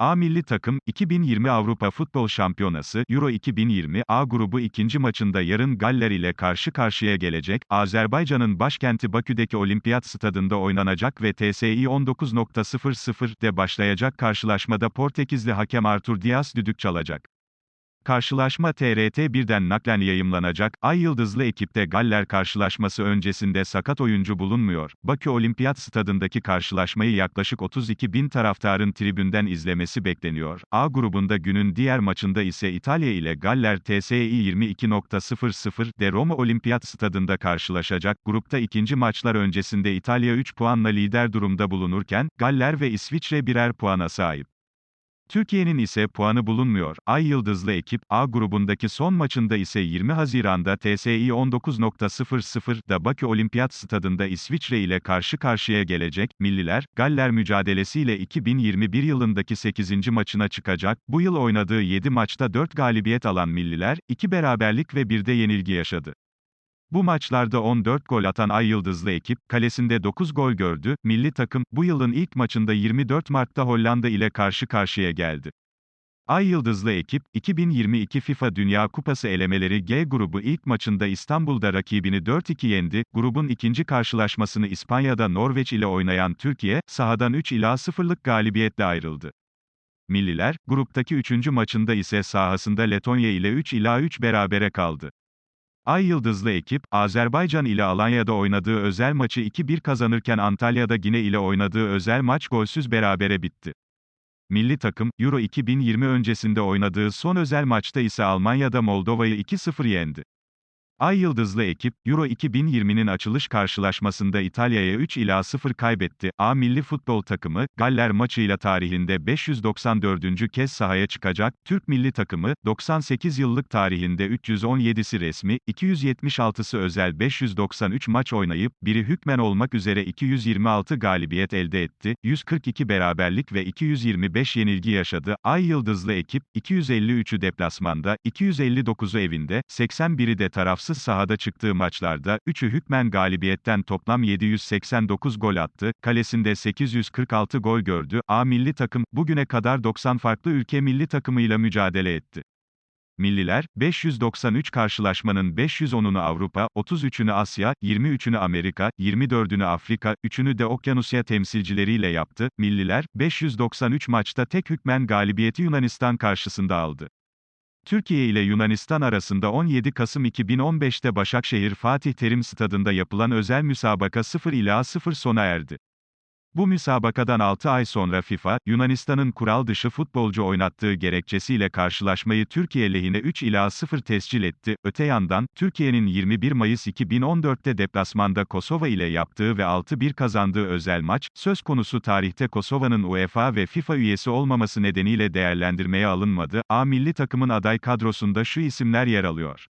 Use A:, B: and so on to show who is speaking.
A: A milli takım, 2020 Avrupa Futbol Şampiyonası, Euro 2020, A grubu ikinci maçında yarın Galler ile karşı karşıya gelecek, Azerbaycan'ın başkenti Bakü'deki Olimpiyat Stadında oynanacak ve TSI 19.00'de başlayacak karşılaşmada Portekizli hakem Artur Dias düdük çalacak. Karşılaşma TRT1'den naklen yayımlanacak. Ay Yıldızlı ekipte Galler karşılaşması öncesinde sakat oyuncu bulunmuyor. Bakü Olimpiyat Stadındaki karşılaşmayı yaklaşık 32 bin taraftarın tribünden izlemesi bekleniyor. A grubunda günün diğer maçında ise İtalya ile Galler TSI 22.00'de Roma Olimpiyat Stadında karşılaşacak. Grupta ikinci maçlar öncesinde İtalya 3 puanla lider durumda bulunurken, Galler ve İsviçre birer puana sahip. Türkiye'nin ise puanı bulunmuyor. Ay Yıldızlı ekip, A grubundaki son maçında ise 20 Haziran'da TSI 19.00'da Bakü Olimpiyat Stadında İsviçre ile karşı karşıya gelecek. Milliler, Galler mücadelesiyle 2021 yılındaki 8. maçına çıkacak. Bu yıl oynadığı 7 maçta 4 galibiyet alan Milliler, 2 beraberlik ve 1 de yenilgi yaşadı. Bu maçlarda 14 gol atan Ay Yıldızlı ekip, kalesinde 9 gol gördü, milli takım, bu yılın ilk maçında 24 Mart'ta Hollanda ile karşı karşıya geldi. Ay Yıldızlı ekip, 2022 FIFA Dünya Kupası elemeleri G grubu ilk maçında İstanbul'da rakibini 4-2 yendi, grubun ikinci karşılaşmasını İspanya'da Norveç ile oynayan Türkiye, sahadan 3 ila 0'lık galibiyetle ayrıldı. Milliler, gruptaki üçüncü maçında ise sahasında Letonya ile 3 ila 3 berabere kaldı. Ay Yıldızlı ekip, Azerbaycan ile Alanya'da oynadığı özel maçı 2-1 kazanırken Antalya'da Gine ile oynadığı özel maç golsüz berabere bitti. Milli takım, Euro 2020 öncesinde oynadığı son özel maçta ise Almanya'da Moldova'yı 2-0 yendi. Ay Yıldızlı ekip, Euro 2020'nin açılış karşılaşmasında İtalya'ya 3 ila 0 kaybetti. A milli futbol takımı, Galler maçıyla tarihinde 594. kez sahaya çıkacak. Türk milli takımı, 98 yıllık tarihinde 317'si resmi, 276'sı özel 593 maç oynayıp, biri hükmen olmak üzere 226 galibiyet elde etti, 142 beraberlik ve 225 yenilgi yaşadı. Ay Yıldızlı ekip, 253'ü deplasmanda, 259'u evinde, 81'i de tarafsız tarafsız sahada çıktığı maçlarda, 3'ü hükmen galibiyetten toplam 789 gol attı, kalesinde 846 gol gördü, A milli takım, bugüne kadar 90 farklı ülke milli takımıyla mücadele etti. Milliler, 593 karşılaşmanın 510'unu Avrupa, 33'ünü Asya, 23'ünü Amerika, 24'ünü Afrika, 3'ünü de Okyanusya temsilcileriyle yaptı. Milliler, 593 maçta tek hükmen galibiyeti Yunanistan karşısında aldı. Türkiye ile Yunanistan arasında 17 Kasım 2015'te Başakşehir Fatih Terim Stadında yapılan özel müsabaka 0 ila 0 sona erdi. Bu müsabakadan 6 ay sonra FIFA, Yunanistan'ın kural dışı futbolcu oynattığı gerekçesiyle karşılaşmayı Türkiye lehine 3 ila 0 tescil etti. Öte yandan, Türkiye'nin 21 Mayıs 2014'te deplasmanda Kosova ile yaptığı ve 6-1 kazandığı özel maç, söz konusu tarihte Kosova'nın UEFA ve FIFA üyesi olmaması nedeniyle değerlendirmeye alınmadı. A milli takımın aday kadrosunda şu isimler yer alıyor.